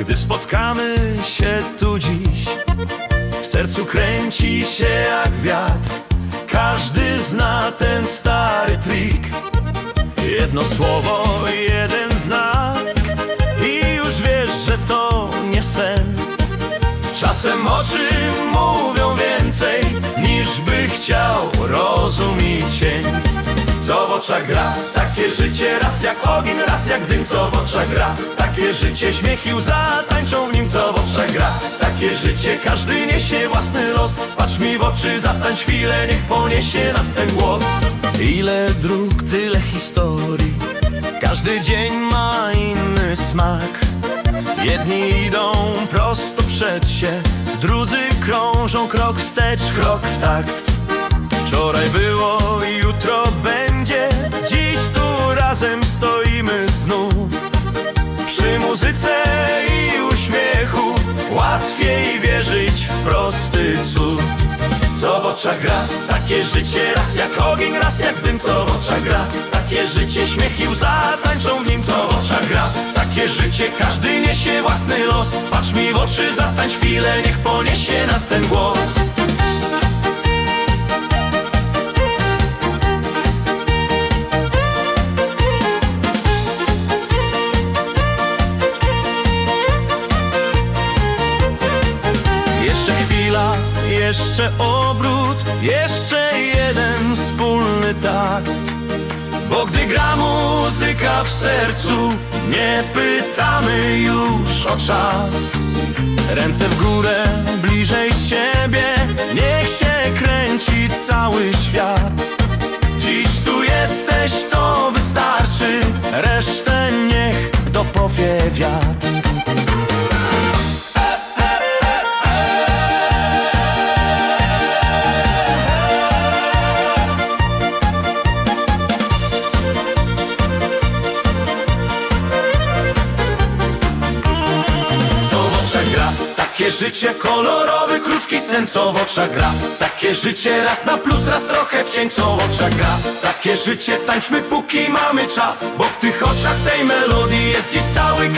Gdy spotkamy się tu dziś W sercu kręci się jak wiatr. Każdy zna ten stary trik. Jedno słowo, jeden znak. I już wiesz, że to nie sen. Czasem oczy mówią więcej Niż by chciał rozum i cień. Co w oczach gra, takie życie Raz jak ogień, raz jak dym Co w oczach gra, takie życie Śmiech i łza tańczą w nim Co w oczach gra, takie życie Każdy niesie własny los. Patrz mi w oczy, zatańcz chwilę Niech poniesie nas ten głos. Ile dróg, tyle historii. Każdy dzień ma inny smak. Jedni idą prosto przed się Drudzy krążą krok wstecz, krok w takt. Wczoraj było Przy muzyce i uśmiechu Łatwiej wierzyć w prosty cud. Co w oczach gra, takie życie Raz jak ogień, raz jak dym. Co w oczach gra, takie życie Śmiech i łza tańczą w nim. Co w oczach gra, takie życie Każdy niesie własny los. Patrz mi w oczy, zatańcz chwilę Niech poniesie nas ten głos jeszcze obrót, jeszcze jeden wspólny takt. Bo gdy gra muzyka w sercu, nie pytamy już o czas. Ręce w górę, bliżej siebie, niech się kręci cały świat. Dziś tu jesteś, to wystarczy, resztę niech dopowie wiatr. Takie życie kolorowy, krótki sen Co w oczach gra, takie życie raz na plus, raz trochę w w oczach gra, takie życie tańczmy póki mamy czas Bo w tych oczach tej melodii jest dziś cały